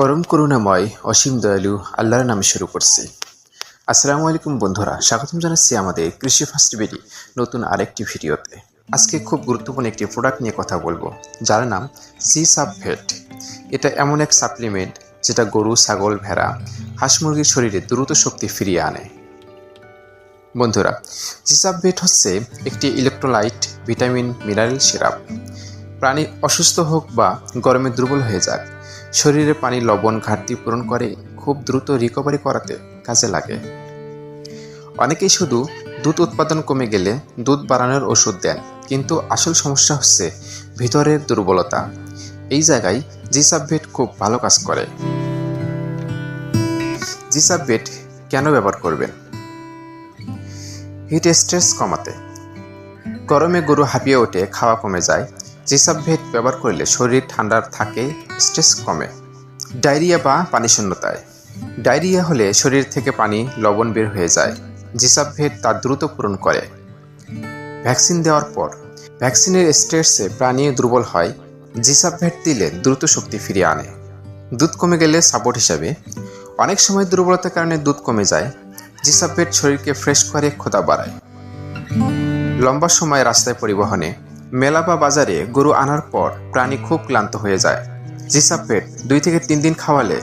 পরম করুণাময়, অসীম দয়ালু আল্লাহর নামে শুরু করছি। আসসালামু আলাইকুম বন্ধুরা, স্বাগতম জানাচ্ছি আমাদের কৃষি ফার্স্ট বিডি নতুন আরেকটি ভিডিওতে। আজকে খুব গুরুত্বপূর্ণ একটি প্রোডাক্ট নিয়ে কথা বলব, যার নাম সি সাবভেট এটা এমন এক সাপ্লিমেন্ট যেটা গরু, ছাগল, ভেড়া, হাঁস মুরগির শরীরে দ্রুত শক্তি ফিরিয়ে আনে। বন্ধুরা জিসাবভেট হচ্ছে একটি ইলেকট্রোলাইট ভিটামিন মিনারেল সিরাপ প্রাণী অসুস্থ হোক বা গরমে দুর্বল হয়ে যাক, শরীরে পানি লবণ ঘাটতি পূরণ করে খুব দ্রুত রিকভারি করাতে কাজে লাগে। অনেকেই শুধু দুধ উৎপাদন কমে গেলে দুধ বাড়ানোর ওষুধ দেন, কিন্তু আসল সমস্যা হচ্ছে ভিতরের দুর্বলতা। এই জায়গায় জিসাবভেট খুব ভালো কাজ করে। জিসাবভেট কেন ব্যবহার করবেন? হিট স্ট্রেস কমাতে। গরমে গরু হাঁপিয়ে ওঠে, খাওয়া কমে যায় যেসব ভেদ ব্যবহার করলে শরীর ঠান্ডার থাকে স্ট্রেস কমে। ডায়রিয়া বা পানি শূন্যতায় ডায়রিয়া হলে শরীর থেকে পানি, লবণ বের হয়ে যায়। যেসব ভেদ তা দ্রুত পূরণ করে। ভ্যাকসিন দেওয়ার পর। ভ্যাকসিনের স্ট্রেসে প্রাণী দুর্বল হয়। জিসাব ভেট দিলে দ্রুত শক্তি ফিরিয়ে আনে। দুধ কমে গেলে সাপোর্ট হিসাবে। অনেক সময় দুর্বলতার কারণে দুধ কমে যায়। জিসাব ভেট শরীরকে ফ্রেশ করে, ক্ষুধা বাড়ায়। লম্বা সময় রাস্তায় পরিবহনে। মেলা বা বাজারে গরু আনার পর প্রাণী খুব ক্লান্ত হয়ে যায়। জিসাব পেট দুই থেকে তিন দিন খাওয়ালে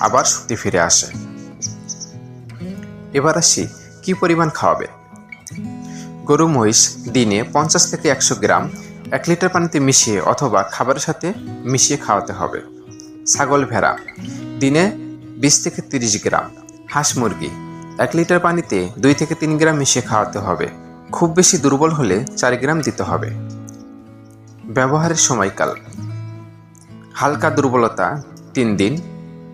আবার শক্তি ফিরে আসে। এবার আসি, কি পরিমাণ খাওয়াবে? গরু মহিষ দিনে পঞ্চাশ থেকে একশো গ্রাম এক লিটার পানিতে মিশিয়ে অথবা খাবারের সাথে মিশিয়ে খাওয়াতে হবে। ছাগল ভেড়া দিনে বিশ থেকে তিরিশ গ্রাম। হাঁস মুরগি এক লিটার পানিতে দুই থেকে তিন গ্রাম মিশিয়ে খাওয়াতে হবে। খুব বেশি দুর্বল হলে চার গ্রাম দিতে হবে। ব্যবহারের সময়কাল। হালকা দুর্বলতা, তিন দিন।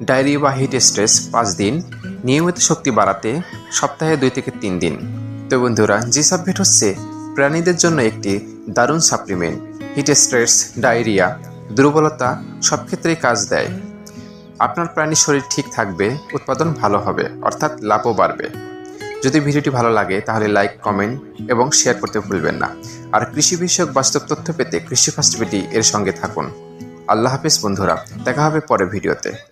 ডায়রিয়া বা হিট স্ট্রেস, পাঁচ দিন। নিয়মিত শক্তি বাড়াতে সপ্তাহে দুই থেকে তিন দিন। তো বন্ধুরা, জি সাবভেট হচ্ছে প্রাণীদের জন্য একটি দারুণ সাপ্লিমেন্ট। হিট স্ট্রেস, ডায়রিয়া, দুর্বলতা সব ক্ষেত্রেই কাজ দেয়। আপনার প্রাণীর শরীর ঠিক থাকবে, উৎপাদন ভালো হবে, অর্থাৎ লাভও বাড়বে। যদি ভিডিওটি ভালো লাগে, তাহলে লাইক কমেন্ট এবং শেয়ার করতে ভুলবেন না। আর কৃষি বিষয়ক বাস্তব তথ্য পেতে কৃষি ফার্স্ট এর সঙ্গে থাকুন। আল্লাহ হাফিজ বন্ধুরা, দেখা হবে পরে ভিডিওতে।